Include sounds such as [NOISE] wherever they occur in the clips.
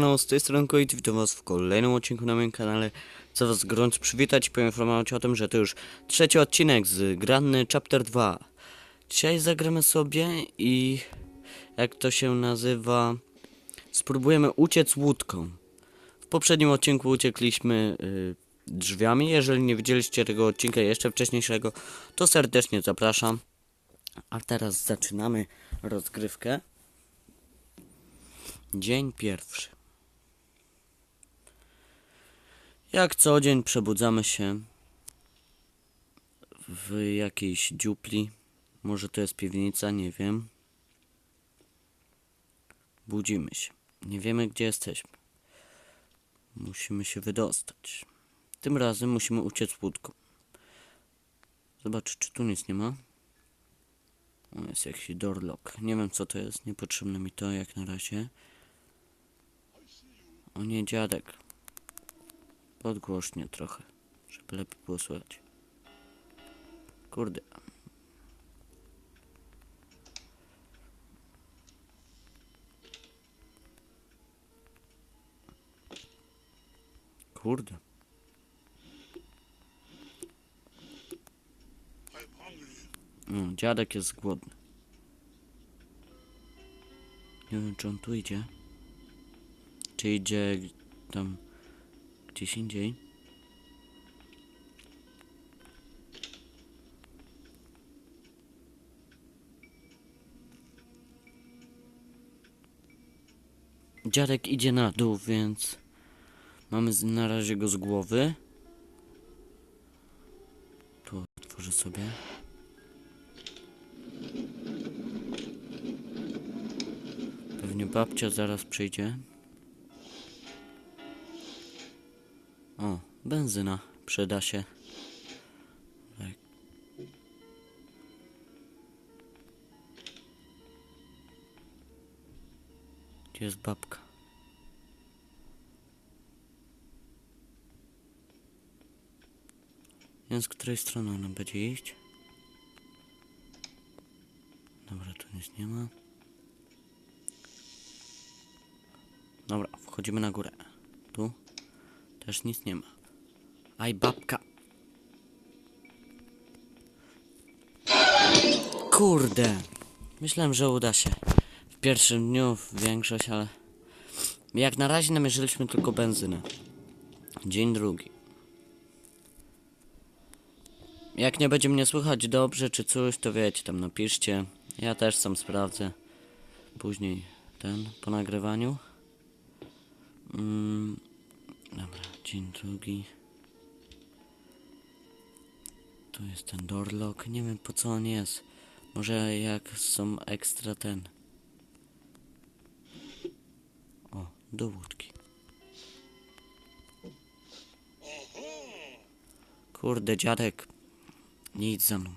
No, z tej strony Koit, witam was w kolejnym odcinku na moim kanale. Chcę was gorąco przywitać i poinformować o tym, że to już trzeci odcinek z Granny Chapter 2. Dzisiaj zagramy sobie i jak to się nazywa, spróbujemy uciec łódką. W poprzednim odcinku uciekliśmy y, drzwiami. Jeżeli nie widzieliście tego odcinka jeszcze wcześniejszego, to serdecznie zapraszam. A teraz zaczynamy rozgrywkę. Dzień pierwszy. Jak co dzień przebudzamy się w jakiejś dziupli. Może to jest piwnica, nie wiem. Budzimy się. Nie wiemy gdzie jesteśmy. Musimy się wydostać. Tym razem musimy uciec łódką. Zobacz, czy tu nic nie ma. O, jest jakiś doorlock. Nie wiem co to jest. Niepotrzebne mi to jak na razie. O nie, dziadek. Podgłośnie trochę, żeby lepiej było słychać. Kurde. Kurde. No, dziadek jest głodny. Nie wiem, czy on tu idzie. Czy idzie tam gdzieś indziej? Dziadek idzie na dół, więc mamy na razie go z głowy. Tu otworzę sobie. Pewnie babcia zaraz przyjdzie. O, benzyna przyda się. Tak. Gdzie jest babka? Więc z której strony ona będzie iść? Dobra, tu nic nie ma. Dobra, wchodzimy na górę. Też nic nie ma. Aj, babka. Kurde. Myślałem, że uda się. W pierwszym dniu większość, ale... Jak na razie namierzyliśmy tylko benzynę. Dzień drugi. Jak nie będzie mnie słychać dobrze czy coś, to wiecie, tam napiszcie. Ja też sam sprawdzę. Później ten, po nagrywaniu. Mm, dobra, dzień drugi. Tu jest ten doorlock. Nie wiem po co on jest. Może jak są ekstra ten. O, do łódki. Kurde, dziadek. Nie idź za mną.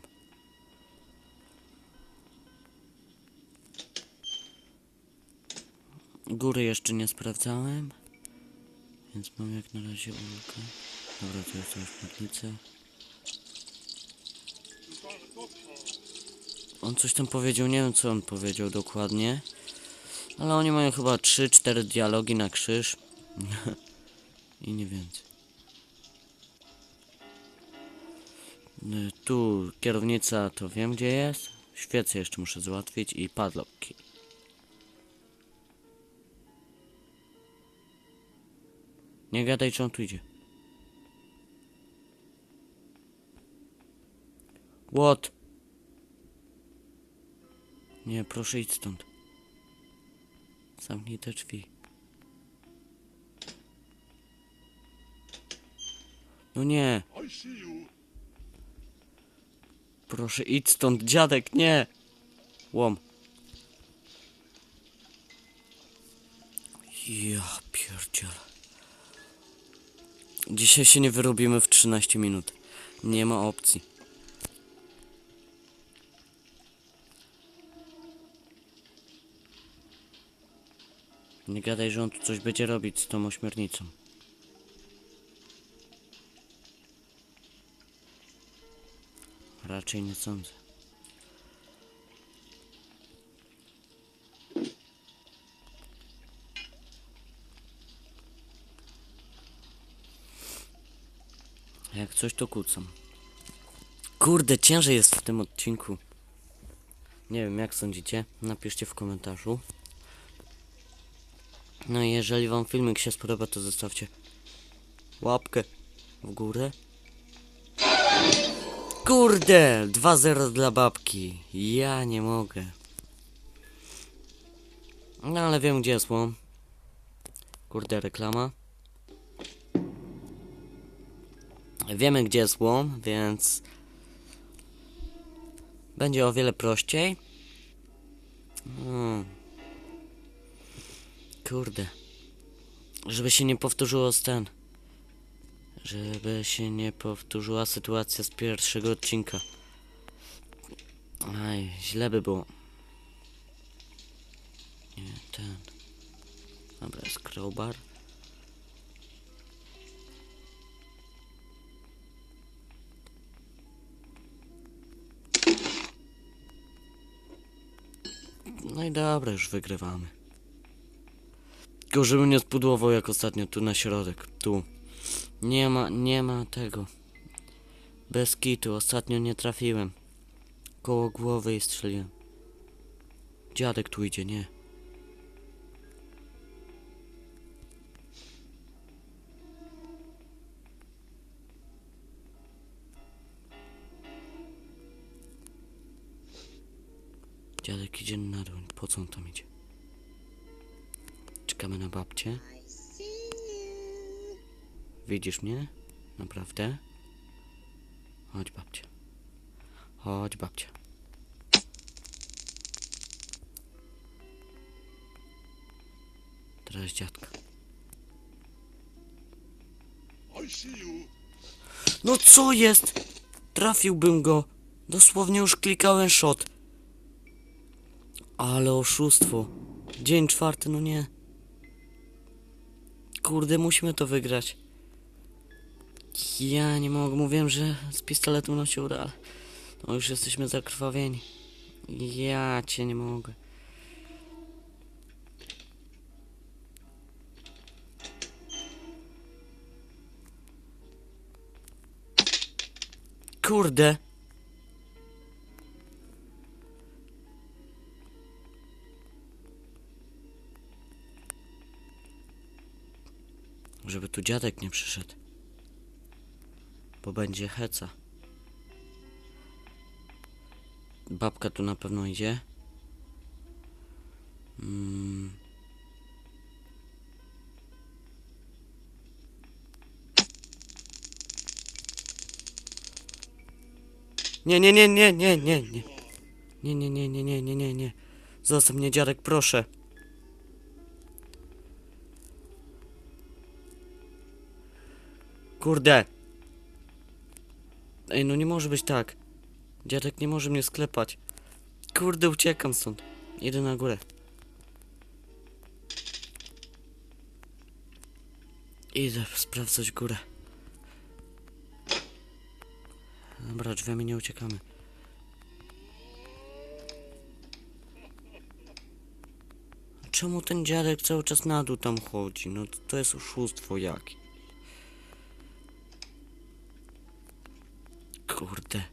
Góry jeszcze nie sprawdzałem. Więc mam jak na razie ulkę. Dobra, to jest już modlicę. On coś tam powiedział, nie wiem co on powiedział dokładnie. Ale oni mają chyba 3-4 dialogi na krzyż. [LAUGHS] I nie więcej. Y, Tu kierownica to wiem gdzie jest. Świece jeszcze muszę załatwić i padlocki. Nie gadaj, czy on tu idzie. What? Nie, proszę idź stąd. Zamknij te drzwi. No nie. Proszę idź stąd, dziadek, nie. Łom. Ja pierdzielę. Dzisiaj się nie wyrobimy w 13 minut. Nie ma opcji. Nie gadaj, że on tu coś będzie robić z tą ośmiornicą. Raczej nie sądzę. Jak coś to kłócam. Kurde, ciężej jest w tym odcinku. Nie wiem, jak sądzicie? Napiszcie w komentarzu. No i jeżeli wam filmik się spodoba, to zostawcie łapkę w górę. Kurde, 2-0 dla babki. Ja nie mogę. No ale wiem, gdzie jest łom. Kurde, reklama. Wiemy, gdzie jest łom, więc będzie o wiele prościej. Hmm. Kurde. Żeby się nie powtórzyło z ten. Żeby się nie powtórzyła sytuacja z pierwszego odcinka. Aj, źle by było. Nie, ten. Dobra, jest crowbar. No i dobra, już wygrywamy. Tylko żeby nie spudłował jak ostatnio, tu na środek, tu. Nie ma, nie ma tego. Bez kitu, ostatnio nie trafiłem. Koło głowy i strzeliłem. Dziadek tu idzie, nie. Dziadek idzie na dół, po co on tam idzie? Czekamy na babcię. Widzisz mnie? Naprawdę? Chodź babcia. Chodź babcia. Teraz dziadka. No co jest? Trafiłbym go. Dosłownie już klikałem shot. Ale oszustwo. Dzień czwarty, no nie. Kurde, musimy to wygrać. Ja nie mogę, mówiłem, że z pistoletem no się No już jesteśmy zakrwawieni. Ja cię nie mogę. Kurde. Żeby tu dziadek nie przyszedł. Bo będzie heca. Babka tu na pewno idzie. Mm. Nie, nie, nie, nie, nie, nie, nie. Nie, nie, nie, nie, nie, nie, nie, nie. Zostaw mnie, dziadek, proszę. Kurde. Ej, no nie może być tak. Dziadek nie może mnie sklepać. Kurde, uciekam stąd. Idę na górę. Idę sprawdzać górę. Dobra, drzwiami nie uciekamy. Czemu ten dziadek cały czas na dół tam chodzi? No to jest oszustwo jakie. Kurde.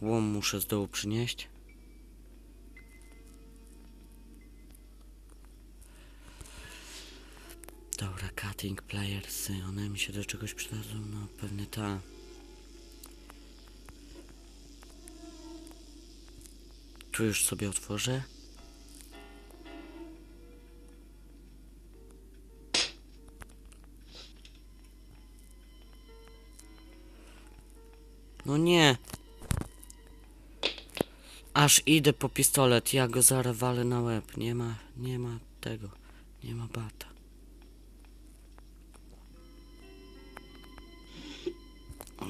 Łom muszę z dołu przynieść. Dobra, cutting playersy, one mi się do czegoś przydadzą, no pewnie ta. Tu już sobie otworzę. No nie. Aż idę po pistolet, ja go zaraz walę na łeb. Nie ma, nie ma tego. Nie ma bata.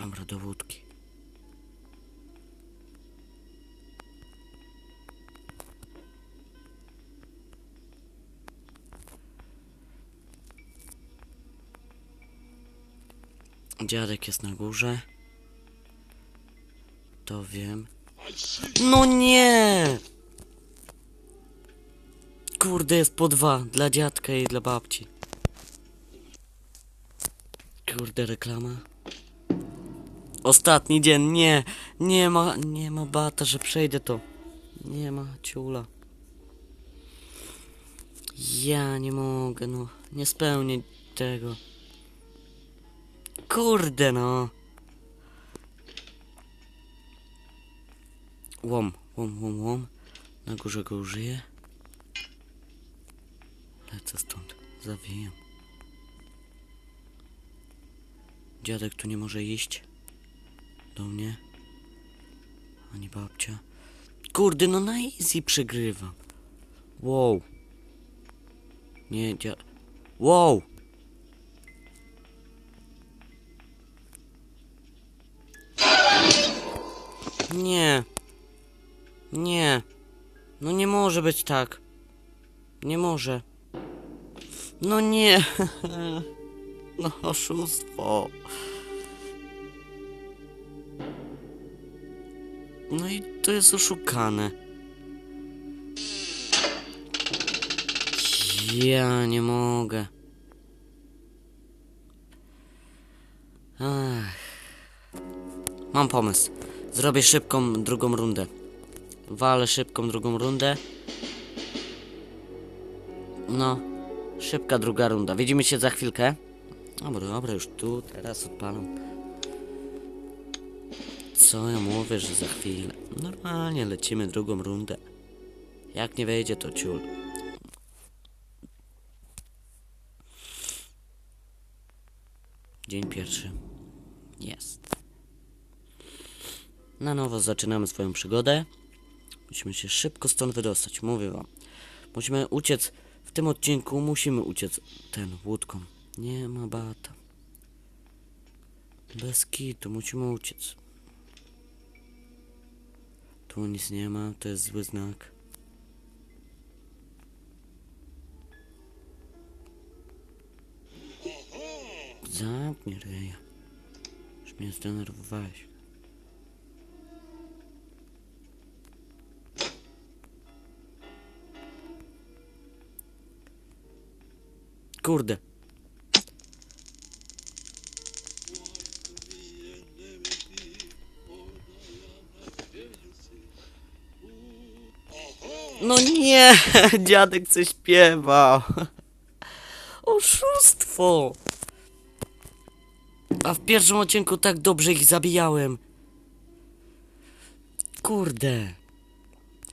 Dobra, do wódki. Dziadek jest na górze. To wiem. No nie! Kurde, jest po dwa. Dla dziadka i dla babci. Kurde, reklama. Ostatni dzień, nie. Nie ma, nie ma bata, że przejdę to. Nie ma ciula. Ja nie mogę, no. Nie spełnię tego. Kurde, no. Łom, łom, łom, łom. Na górze go użyję. Lecę stąd. Zawijam. Dziadek tu nie może iść. Do mnie. Ani babcia. Kurde, no na easy przegrywam. Wow. Nie, dzia... Wow! Nie. Nie. No nie może być tak. Nie może. No nie. [LAUGHS] No oszustwo. No i to jest oszukane. Ja nie mogę. Ach. Mam pomysł. Zrobię szybką drugą rundę. Walę szybką drugą rundę. No, szybka druga runda. Widzimy się za chwilkę. Dobra, dobra, już tu, teraz odpalam. Co ja mówię, że za chwilę? Normalnie lecimy drugą rundę. Jak nie wejdzie, to ciul. Dzień pierwszy. Jest. Na nowo zaczynamy swoją przygodę. Musimy się szybko stąd wydostać, mówię wam. Musimy uciec, w tym odcinku musimy uciec ten łódką. Nie ma bata. Bez kitu, musimy uciec. Tu nic nie ma, to jest zły znak. Zamknij ryja. Już mnie zdenerwowałeś. Kurde. No nie, [LAUGHS] dziadek coś śpiewał. [LAUGHS] Oszustwo. A w pierwszym odcinku tak dobrze ich zabijałem. Kurde.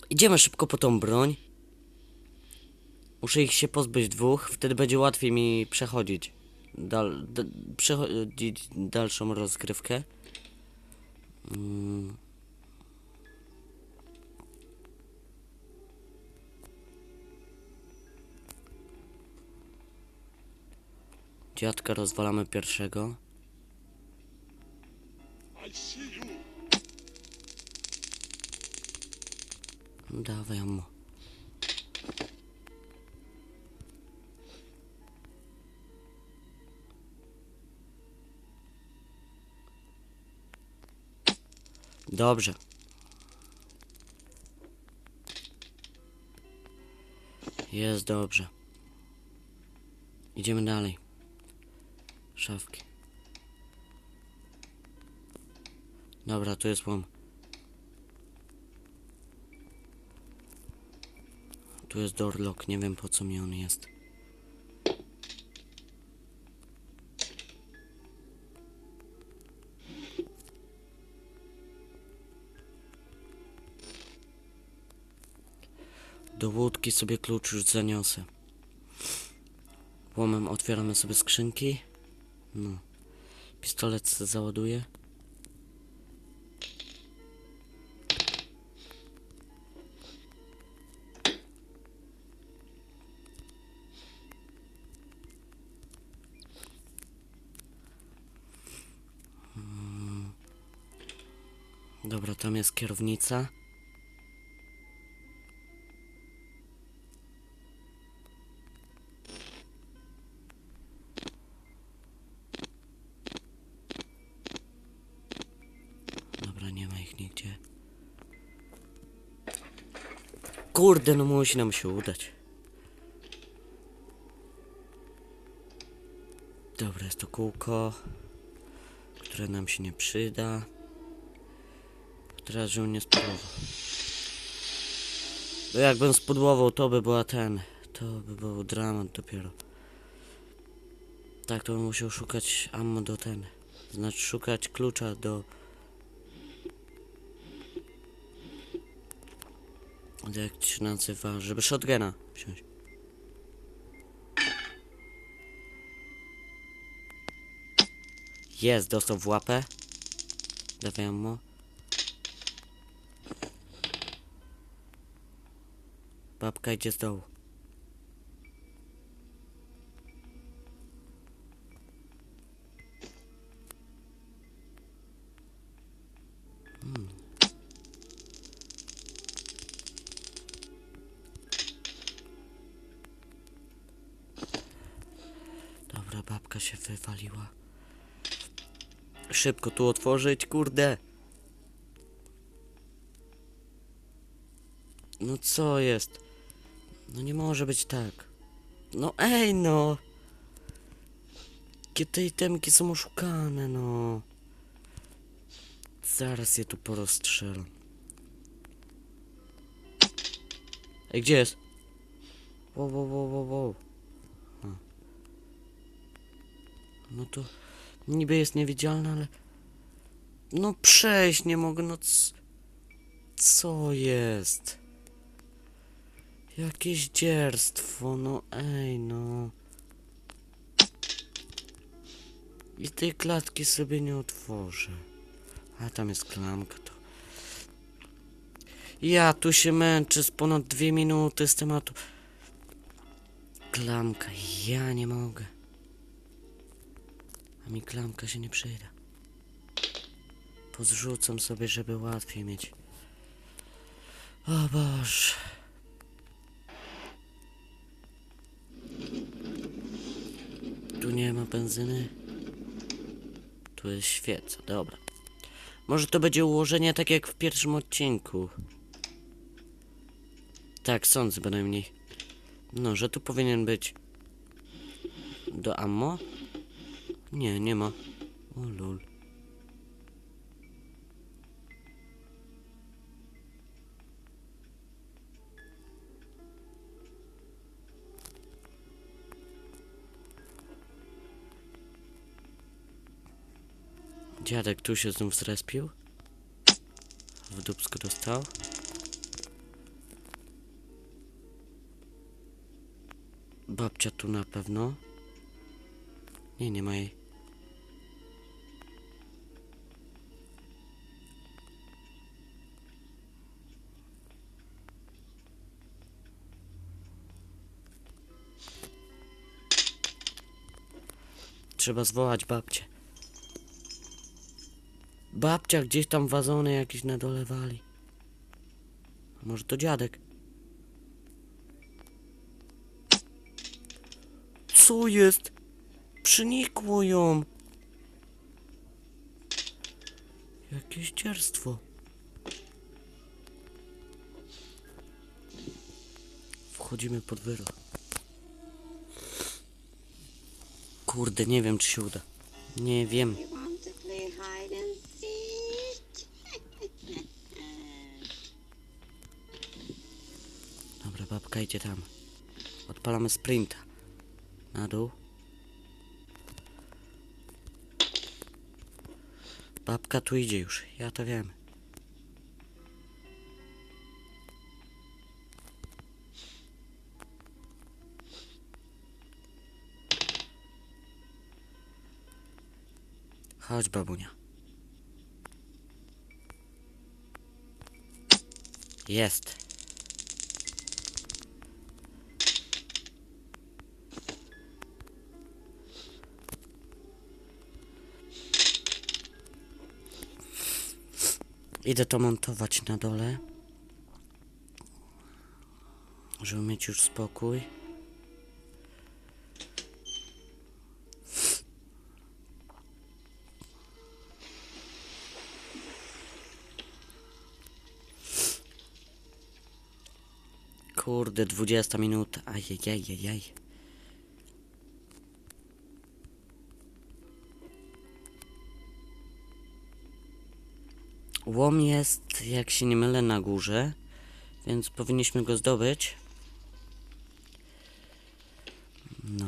Idziemy szybko po tą broń. Muszę ich się pozbyć dwóch, wtedy będzie łatwiej mi przechodzić. Dal, przechodzić dalszą rozgrywkę. Mm. Dziadka rozwalamy pierwszego. Dawaj mu. Dobrze. Jest dobrze. Idziemy dalej. Szafki. Dobra, tu jest łom. Tu jest doorlock, nie wiem po co mi on jest. Do łódki sobie klucz już zaniosę. Łomem otwieramy sobie skrzynki. No. Pistolet se załaduję. Dobra, tam jest kierownica. Kurde, no musi nam się udać. Dobra, jest to kółko, które nam się nie przyda. Teraz, żebym nie spudłował. Bo jakbym spudłował, to by była ten... To by był dramat dopiero. Tak, to bym musiał szukać ammo do ten. Znaczy szukać klucza do... Jak to się nazywa? Żeby shotguna wziąć. Jest, dostał w łapę. Dawaj ammo. Babka idzie z dołu. Dobra, babka się wywaliła. Szybko tu otworzyć, kurde. No co jest? No nie może być tak. No ej no. Jakie te itemki są oszukane, no. Zaraz je tu porozstrzelam. Ej, gdzie jest? Wow, wow, wow, wow, wow. A. No to niby jest niewidzialna, ale... No przejść nie mogę, no c... Co jest? Jakieś dzierstwo, no ej, no. I tej klatki sobie nie otworzę. A tam jest klamka, to... Ja tu się męczę z ponad dwie minuty z tematu. Klamka, ja nie mogę. A mi klamka się nie przyda. Pozrzucam sobie, żeby łatwiej mieć. O Boże. Tu nie ma benzyny. Tu jest świeca, dobra. Może to będzie ułożenie tak jak w pierwszym odcinku. Tak, sądzę bynajmniej. No, że tu powinien być... Do ammo? Nie, nie ma. O lol. Dziadek tu się znów zrespił. W dupsko dostał. Babcia tu na pewno. Nie, nie ma jej. Trzeba zwołać babcię. Babcia gdzieś tam wazony jakieś na dole wali. A może to dziadek? Co jest? Przynikło ją. Jakieś dzierstwo. Wchodzimy pod wyrok. Kurde, nie wiem czy się uda. Nie wiem. Dobra, babka idzie tam. Odpalamy sprinta. Na dół. Babka tu idzie już, ja to wiem. Chodź, babunia. Jest. Idę to montować na dole. Żeby mieć już spokój. kurde, 20 minut. Ajajajajaj. Łom jest, jak się nie mylę, na górze, więc powinniśmy go zdobyć. No.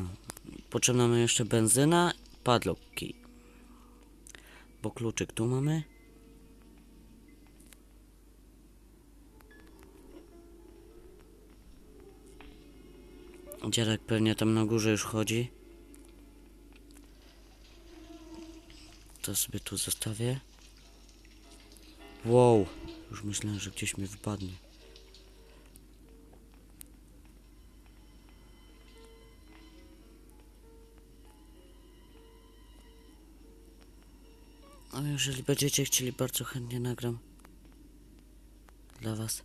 Potrzebna nam jeszcze benzyna, padlocki. Bo kluczyk tu mamy. Dziadek pewnie tam na górze już chodzi. To sobie tu zostawię. Wow, już myślałem, że gdzieś mi wypadnie. A jeżeli będziecie chcieli, bardzo chętnie nagram dla was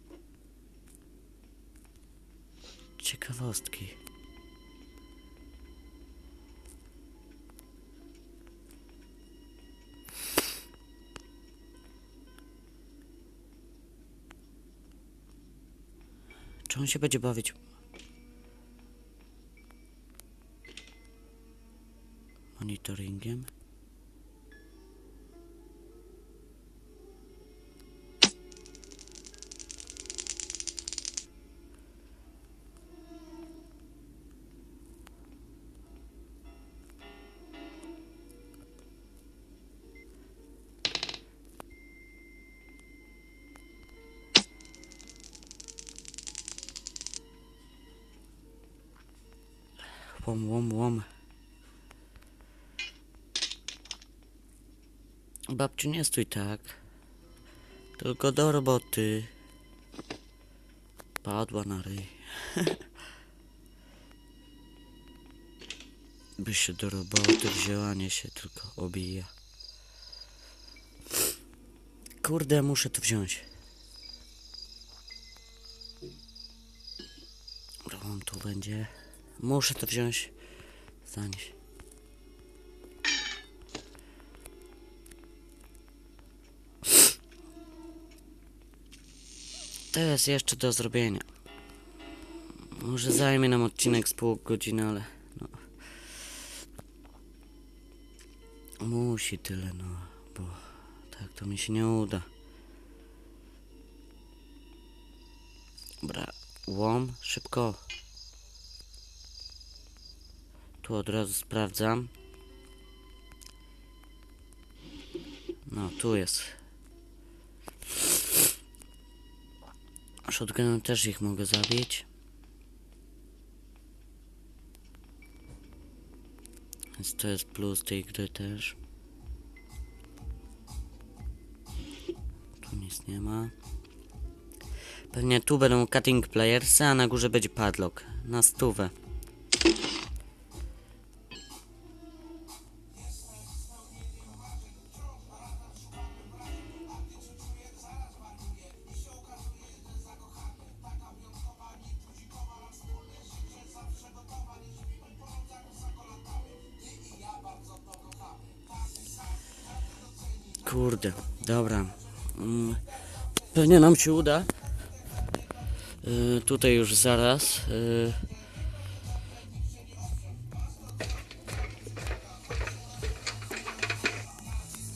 ciekawostki. Czy on się będzie bawić? Monitoringiem? Łom, łom, łom. Babciu, nie stój tak. Tylko do roboty. Padła na ryj. [LAUGHS] By się do roboty wzięła, nie się tylko obija. Kurde, muszę to wziąć. On tu będzie. Muszę to wziąć. Zanieś. To jest jeszcze do zrobienia. Może zajmie nam odcinek z pół godziny, ale no. Musi tyle, no, bo tak to mi się nie uda. Dobra, łom, szybko. Tu od razu sprawdzam. No, tu jest. Shotgunem też ich mogę zabić. Więc to jest plus tej gry też. Tu nic nie ma. Pewnie tu będą cutting playersy, a na górze będzie padlock. Na stówę. Dobra. Mm, Pewnie nam się uda. Y, tutaj już zaraz. y.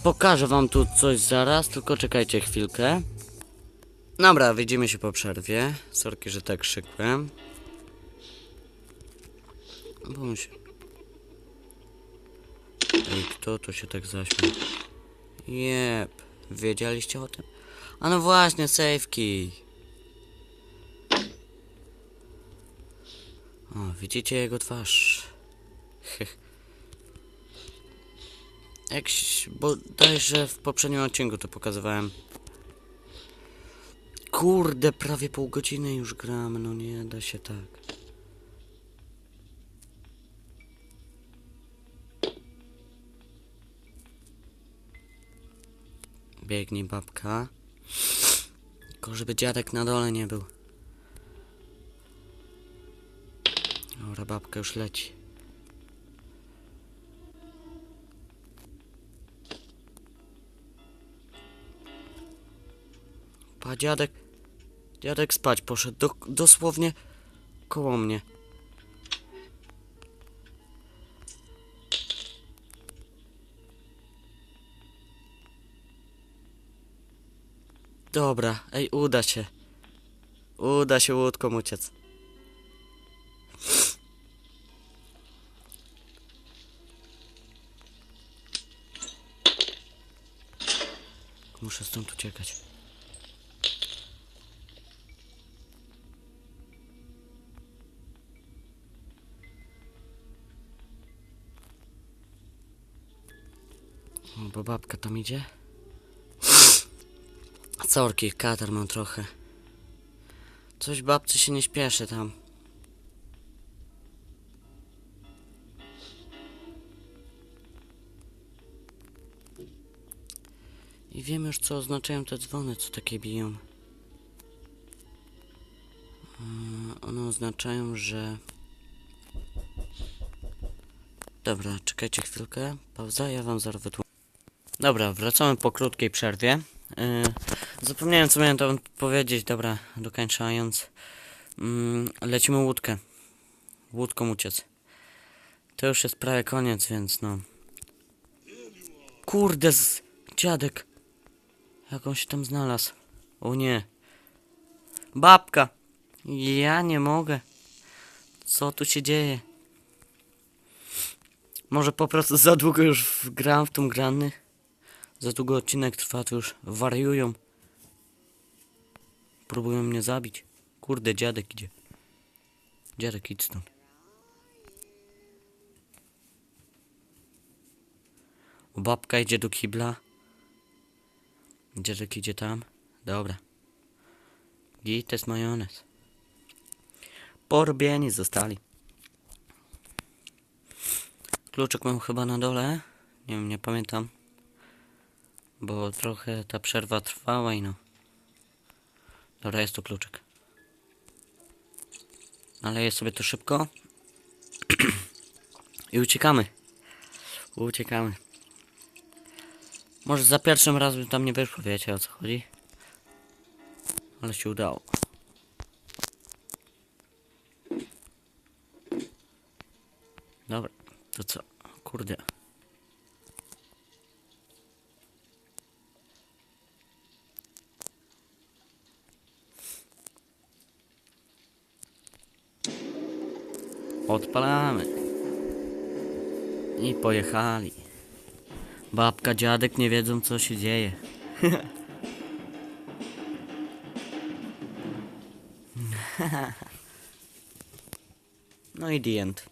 Pokażę wam tu coś zaraz, tylko czekajcie chwilkę. Dobra, widzimy się po przerwie. Sorki, że tak krzykłem. Bo się... Ej, kto to się tak zaśmiał? Jep, wiedzieliście o tym? A no właśnie, key. O, widzicie jego twarz. Jak, bo że w poprzednim odcinku to pokazywałem. Kurde, prawie pół godziny już gramy, no nie da się tak. Biegnie babka. Tylko żeby dziadek na dole nie był. Dobra, babka już leci. Pa, dziadek. Dziadek spać poszedł. Do, dosłownie koło mnie. Dobra, ej, uda się. Uda się łódką uciec. Muszę stąd uciekać. Bo babka tam idzie. Sorki, katar mam trochę. Coś babcy się nie śpieszy tam. I wiem już co oznaczają te dzwony, co takie biją. Mm, One oznaczają, że... Dobra, czekajcie chwilkę. Pauza, ja wam zaraz wytłumaczę. Dobra, wracamy po krótkiej przerwie. Yy, zapomniałem co miałem tam powiedzieć, dobra, dokończając. Mm, lecimy łódkę. Łódką uciec. To już jest prawie koniec, więc no. Kurde, z... dziadek. Jak on się tam znalazł? O nie. Babka. Ja nie mogę. Co tu się dzieje? Może po prostu za długo już gram w tą grany? Za długo odcinek trwa, to już wariują. Próbują mnie zabić. Kurde, dziadek idzie. Dziadek, idź stąd. Babka idzie do kibla. Dziadek idzie tam. Dobra. Git, to jest majonez. Porobieni zostali. Kluczyk mam chyba na dole. Nie wiem, nie pamiętam. Bo trochę ta przerwa trwała i no. Dobra, jest tu kluczyk. Naleję sobie to szybko. [CLEARS THROAT] I uciekamy. Uciekamy. Może za pierwszym razem tam nie wyszło, wiecie o co chodzi? Ale się udało. Dobra, to co? Kurde. Odpalamy. I pojechali. Babka, dziadek nie wiedzą co się dzieje. [LAUGHS] No i the end.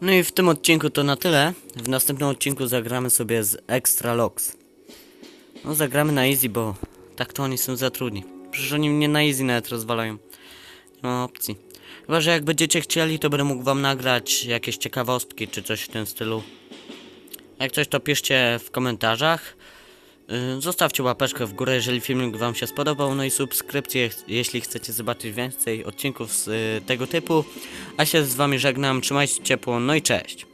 No i w tym odcinku to na tyle. W następnym odcinku zagramy sobie z Extra Logs. No zagramy na easy, bo tak to oni są zatrudni. Przecież oni mnie na easy nawet rozwalają. Nie ma opcji. Chyba, że jak będziecie chcieli, to będę mógł wam nagrać jakieś ciekawostki czy coś w tym stylu. Jak coś to piszcie w komentarzach. Yy, Zostawcie łapeczkę w górę, jeżeli filmik wam się spodobał, no i subskrypcję, jeśli chcecie zobaczyć więcej odcinków z y, tego typu. A się z wami żegnam, trzymajcie się ciepło, no i cześć.